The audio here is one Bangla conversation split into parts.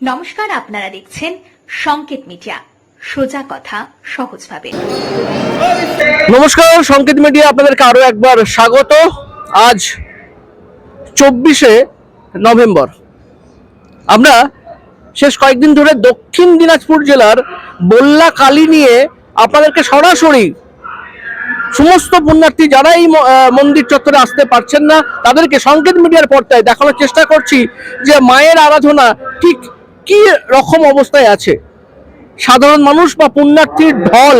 নমস্কার, আপনারা দেখছেন সংকেত মিডিয়া। সোজা কথা, সহজভাবে। নমস্কার, সংকেত মিডিয়া, আপনাদেরকে আরও একবার স্বাগত। আজ চব্বিশে নভেম্বর। আমরা শেষ কয়েকদিন ধরে দক্ষিণ দিনাজপুর জেলার বল্লা কালী নিয়ে আপনাদেরকে সরাসরি সমস্ত পুণ্যার্থী যারা এই মন্দির চত্বরে আসতে পারছেন না, তাদেরকে সংকেত মিডিয়ার পর্দায় দেখানোর চেষ্টা করছি যে মায়ের আরাধনা ঠিক কি রকম অবস্থায় আছে? সাধারণ মানুষ বা পুণ্যার্থীর ঢল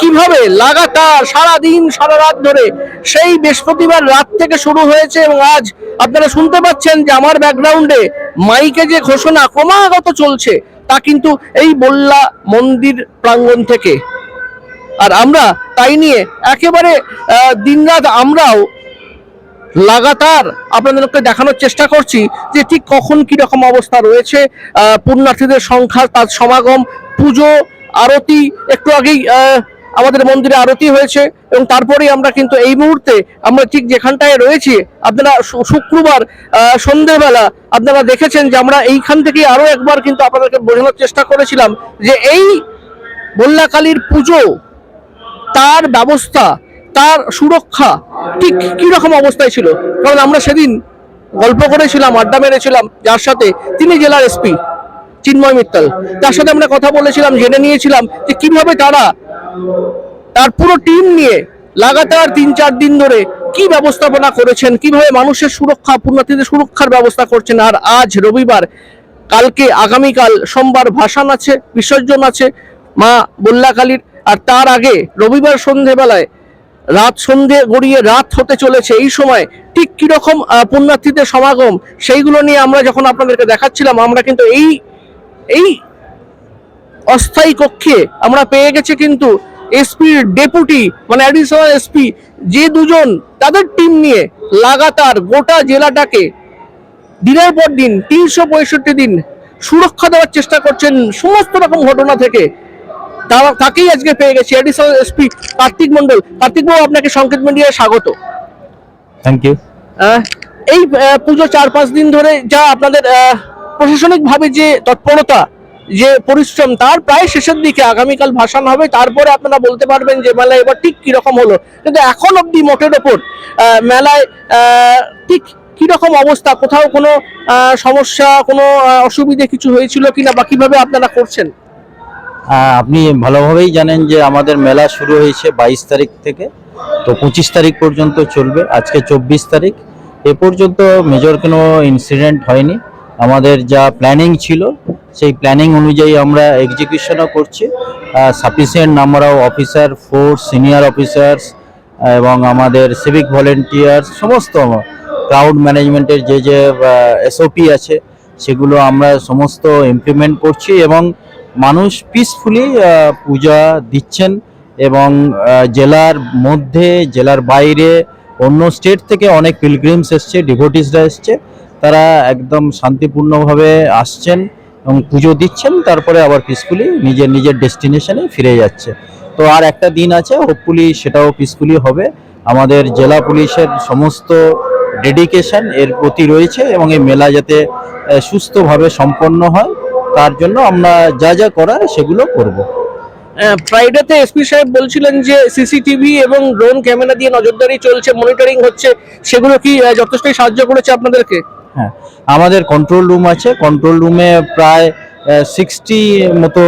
কীভাবে লাগাতার সারা দিন সারা রাত ধরে সেই বৃহস্পতিবার রাত থেকে শুরু হয়েছে এবং আজ আপনারা শুনতে পাচ্ছেন যে আমার ব্যাকগ্রাউন্ডে মাইকে যে ঘোষণা ক্রমাগত চলছে, তা কিন্তু এই বল্লা মন্দির প্রাঙ্গণ থেকে। আর আমরা তাই নিয়ে একেবারে দিনরাত আমরাও লাগাতার আপনাদেরকে দেখানোর চেষ্টা করছি যে ঠিক কখন কি রকম অবস্থা রয়েছে পুণ্যার্থীদের সংখ্যা, তার সমাগম, পুজো, আরতি, একটু আগেই আমাদের মন্দিরে আরতি হয়েছে এবং তারপরেই আমরা কিন্তু এই মুহূর্তে আমরা ঠিক যেখানটায় রয়েছি, আপনারা শুক্রবার সন্ধেবেলা আপনারা দেখেছেন যে আমরা এইখান থেকে আরও একবার কিন্তু আপনাদেরকে বোঝানোর চেষ্টা করেছিলাম যে এই বল্লাকালীর পুজো তার ব্যবস্থা তার সুরক্ষা ঠিক কি রকম অবস্থায় ছিল? কারণ আমরা সেদিন গল্প করেছিলাম, আড্ডা মেরেছিলাম, যার সাথে তিনি জেলার এসপি চিন্ময় মিত্তাল। তার সাথে আমরা কথা বলেছিলাম, জেনে নিয়েছিলাম যে কীভাবে তারা তার পুরো টিম নিয়ে লাগাতার তিন চার দিন ধরে কি ব্যবস্থাপনা করেছেন, কীভাবে মানুষের সুরক্ষা, পুণ্যার্থীদের সুরক্ষার ব্যবস্থা করছেন। আর আজ রবিবার, কালকে, আগামীকাল সোমবার ভাসান আছে, বিসর্জন আছে মা বল্লাকালীর। আর তার আগে রবিবার সন্ধেবেলায় রাত সন্ধে গড়িয়ে রাত হতে চলেছে। এই সময় ঠিক কীরকম পুণ্যার্থীদের সমাগম, সেইগুলো নিয়ে আমরা যখন আপনাদেরকে দেখাচ্ছিলাম, আমরা কিন্তু এই এই অস্থায়ী কক্ষে আমরা পেয়ে গেছি কিন্তু এসপির ডেপুটি মানে অ্যাডিশনাল এসপি যে দুজন, তাদের টিম নিয়ে লাগাতার গোটা জেলাটাকে দিনের পর দিন তিনশো পঁয়ষট্টি দিন সুরক্ষা দেওয়ার চেষ্টা করছেন সমস্ত রকম ঘটনা থেকে তাকেই আজকে পেয়ে গেছি। অ্যাডিশনাল এসপি কার্তিক মন্ডল কার্তিক বাবু আপনাকে সংকেত মিডিয়ায় স্বাগত। থ্যাংক ইউ এই পুজো চার পাঁচ দিন ধরে যা আপনাদের প্রশাসনিক ভাবে যে তৎপরতা যে পরিশ্রম তার প্রায় শেষের দিকে আগামীকাল ভাসান হবে। তারপরে আপনারা বলতে পারবেন যে মেলা এবার ঠিক কীরকম হলো। কিন্তু এখন অব্দি মোটের ওপর মেলায় ঠিক কীরকম অবস্থা? কোথাও কোনো সমস্যা কোনো অসুবিধে কিছু হয়েছিল কিনা বা কীভাবে আপনারা করছেন? আপনি ভালোভাবেই জানেন যে আমাদের মেলা শুরু হয়েছে বাইশ তারিখ থেকে। তো পঁচিশ তারিখ পর্যন্ত চলবে, আজকে চব্বিশ তারিখ। এ পর্যন্ত মেজর কোনো ইনসিডেন্ট হয়নি। আমাদের যা প্ল্যানিং ছিল, সেই প্ল্যানিং অনুযায়ী আমরা এক্সিকিউশনও করছি। Sufficient number of officer force senior officers এবং আমাদের সিভিক ভলেন্টিয়ার্স সমস্ত ক্রাউড ম্যানেজমেন্টের যে যে এসওপি আছে, সেগুলো আমরা সমস্ত ইমপ্লিমেন্ট করছি এবং মানুষ পিসফুলি পূজা দিচ্ছেন এবং জেলার মধ্যে, জেলার বাইরে অন্য স্টেট থেকে অনেক পিলগ্রিমস এসছে ডিভোটিসরা এসছে। তারা একদম শান্তিপূর্ণভাবে আসছেন এবং পুজো দিচ্ছেন, তারপরে আবার পিসফুলি নিজের নিজের ডেস্টিনেশনে ফিরে যাচ্ছে। তো আর একটা দিন আছে হোপফুলি সেটাও পিসফুলি হবে। আমাদের জেলা পুলিশের সমস্ত ডেডিকেশন এর প্রতি রয়েছে এবং এই মেলা যাতে সুস্থভাবে সম্পন্ন হয়। তার জন্য আমরা যা যা করার সেগুলো করব। ফ্রাইডেতে এসপি সাহেব বলছিলেন যে সিসিটিভি এবং ড্রোন ক্যামেরা দিয়ে নজরদারি চলছে মনিটরিং হচ্ছে সেগুলো কি যথেষ্টই সাহায্য করেছে আপনাদেরকে? হ্যাঁ আমাদের কন্ট্রোল রুম আছে কন্ট্রোল রুমে প্রায় সিক্সটি মতো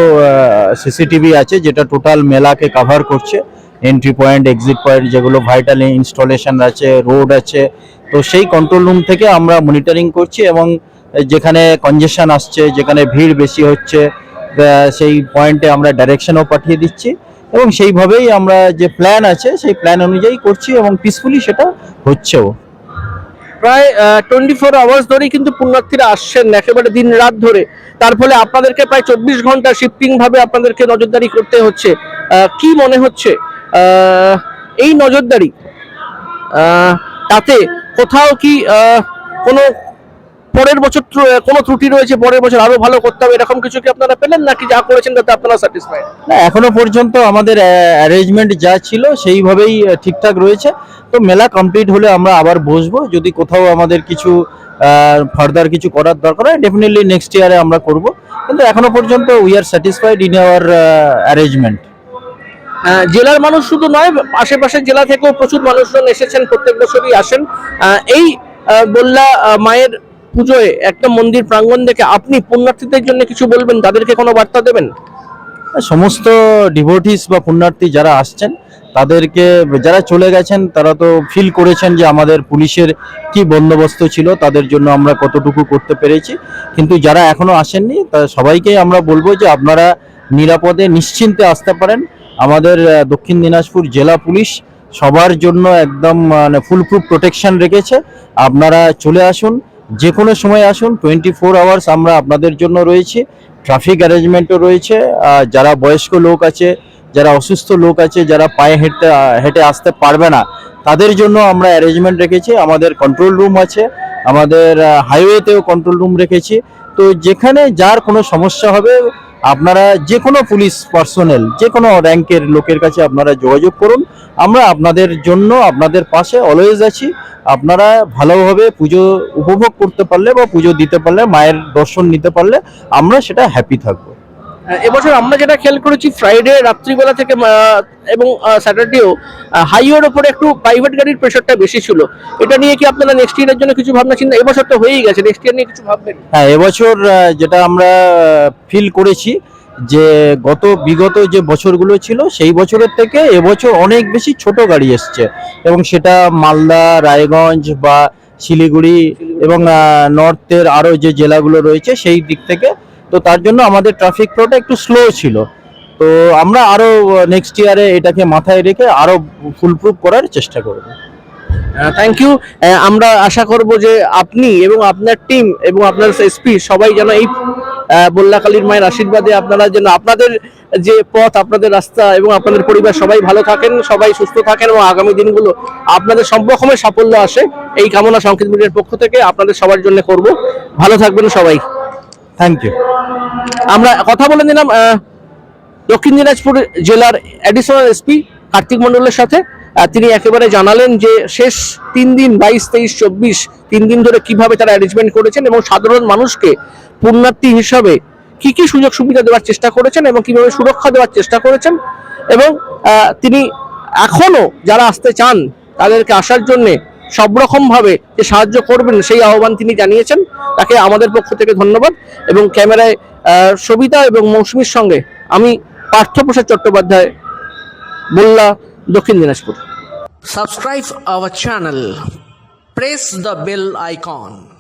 সিসিটিভি আছে যেটা টোটাল মেলাকে কভার করছে এন্ট্রি পয়েন্ট এক্সিট পয়েন্ট যেগুলো ভাইটাল ইনস্টলেশন আছে রোড আছে তো সেই কন্ট্রোল রুম থেকে আমরা মনিটরিং করছি এবং যেখানে কনজেশন আসছে, যেখানে ভিড় বেশি হচ্ছে সেই পয়েন্টে আমরা ডাইরেকশনও পাঠিয়ে দিচ্ছি। এবং সেইভাবেই আমরা যে প্ল্যান আছে, সেই প্ল্যান অনুযায়ী করছি এবং পিসফুলি সেটা হচ্ছেও। প্রায় টোয়েন্টি ফোর আওয়ার্স ধরেই কিন্তু পুণ্যার্থীরা আসছেন একেবারে দিন রাত ধরে। তার ফলে আপনাদেরকে প্রায় চব্বিশ ঘণ্টা শিফটিং ভাবে আপনাদেরকে নজরদারি করতে হচ্ছে। কি মনে হচ্ছে? এই নজরদারি তাতে কোথাও কি কোনো পরের বছর কোনো ত্রুটি রয়েছে পরের বছর আরও ভালো করতে হবে এরকম কিছু কি আপনারা পেলেন নাকি যা করেছেন তাতে আপনারা স্যাটিসফাইড না এখনও পর্যন্ত আমাদের অ্যারেঞ্জমেন্ট যা ছিল সেইভাবেই ঠিকঠাক রয়েছে। তো মেলা কমপ্লিট হলে আমরা আবার বসবো। যদি কোথাও আমাদের কিছু ফার্দার কিছু করার দরকার হয় ডেফিনেটলি নেক্সট ইয়ারে আমরা করব। কিন্তু এখনও পর্যন্ত we are satisfied in our arrangement জেলার মানুষ শুধু নয় আশেপাশের জেলা থেকেও প্রচুর মানুষজন এসেছেন প্রত্যেক বছরই আসেন। এই বললা মায়ের পুজোয় একটা মন্দির প্রাঙ্গণ দেখে আপনি পুণ্যার্থীদের জন্য কিছু বলবেন? তাদেরকে কোনো বার্তা দেবেন? সমস্ত ডিভোটিস বা পুণ্যার্থী যারা আসছেন, তাদেরকে যারা চলে গেছেন, তারা তো ফিল করেছেন যে আমাদের পুলিশের কি বন্দোবস্ত ছিল, তাদের জন্য আমরা কতটুকু করতে পেরেছি। কিন্তু যারা এখনও আসেননি, তা সবাইকে আমরা বলব যে আপনারা নিরাপদে, নিশ্চিন্তে আসতে পারেন। আমাদের দক্ষিণ দিনাজপুর জেলা পুলিশ সবার জন্য একদম মানে ফুলপ্রুফ প্রোটেকশন রেখেছে। আপনারা চলে আসুন যে কোনো সময় আসুন টোয়েন্টি ফোর আওয়ার্স আমরা আপনাদের জন্য রয়েছি। ট্রাফিক অ্যারেঞ্জমেন্টও রয়েছে। যারা বয়স্ক লোক আছে, যারা অসুস্থ লোক আছে, যারা পায়ে হেঁটে হেঁটে আসতে পারবে না, তাদের জন্য আমরা অ্যারেঞ্জমেন্ট রেখেছি। আমাদের কন্ট্রোল রুম আছে, আমাদের হাইওয়েতেও কন্ট্রোল রুম রেখেছি। তো যেখানে যার কোনো সমস্যা হবে আপনারা যে কোনো পুলিশ পার্সোনেল, যে কোনো র্যাঙ্কের লোকের কাছে আপনারা যোগাযোগ করুন। আমরা আপনাদের জন্য আপনাদের পাশে অলওয়েজ আছি। আপনারা ভালোভাবে পুজো উপভোগ করতে পারলে বা পুজো দিতে পারলে, মায়ের দর্শন নিতে পারলে আমরা সেটা হ্যাপি থাকব। এবছর আমরা যেটা খেয়াল করেছি ফ্রাইডে রাত্রিবেলা থেকে এবং স্যাটারডেও হাইওয়ের ওপরে একটু প্রাইভেট গাড়ির প্রেশারটা বেশি ছিল। এটা নিয়ে কি আপনারা নেক্সট ইয়ারের জন্য কিছু ভাবনা চিন্তা? এবছর তো হয়েই গেছে নেক্সট ইয়ার নিয়ে কিছু ভাববেন? হ্যাঁ এবছর যেটা আমরা ফিল করেছি যে গত, বিগত যে বছরগুলো ছিল, সেই বছরের থেকে এবছর অনেক বেশি ছোট গাড়ি এসছে। এবং সেটা মালদা, রায়গঞ্জ বা শিলিগুড়ি এবং নর্থের আরও যে জেলাগুলো রয়েছে, সেই দিক থেকে তো তার জন্য আমাদের ট্রাফিক ফ্লোটা একটু স্লো ছিল। তো আমরা আরও নেক্সট ইয়ারে এটাকে মাথায় রেখে আরও ফুলপ্রুফ করার চেষ্টা করব। থ্যাংক ইউ আমরা আশা করব যে আপনি এবং আপনার টিম এবং আপনার এসপি সবাই যেন এই বল্লাকালীর মায়ের আশীর্বাদে আপনারা যেন আপনাদের যে পথ, আপনাদের রাস্তা এবং আপনাদের পরিবার সবাই ভালো থাকেন, সবাই সুস্থ থাকেন এবং আগামী দিনগুলো আপনাদের সব রকমের সাফল্য আসে, এই কামনা সংকেত মিডিয়ার পক্ষ থেকে আপনাদের সবার জন্য করব। ভালো থাকবেন সবাই। থ্যাংক ইউ আমরা কথা বলে নিলাম দক্ষিণ দিনাজপুর জেলার অ্যাডিশনাল এসপি কার্তিক মণ্ডলের সাথে। তিনি একেবারে জানালেন যে শেষ তিন দিন, বাইশ, তেইশ, চব্বিশ, তিন দিন ধরে কীভাবে তারা অ্যারেঞ্জমেন্ট করেছেন এবং সাধারণ মানুষকে পুণ্যার্থী হিসাবে কি কি সুযোগ সুবিধা দেওয়ার চেষ্টা করেছেন এবং কীভাবে সুরক্ষা দেওয়ার চেষ্টা করেছেন এবং তিনি এখনও যারা আসতে চান তাদেরকে আসার জন্য সব রকমভাবে যে সাহায্য করবেন সেই আহ্বান তিনি জানিয়েছেন। তাকে আমাদের পক্ষ থেকে ধন্যবাদ এবং ক্যামেরায় সবিতা এবং মৌসুমীর সঙ্গে আমি পার্থপ্রসাদ চট্টোপাধ্যায় বললা Dakshin Dinajpur. Subscribe our channel press the bell icon.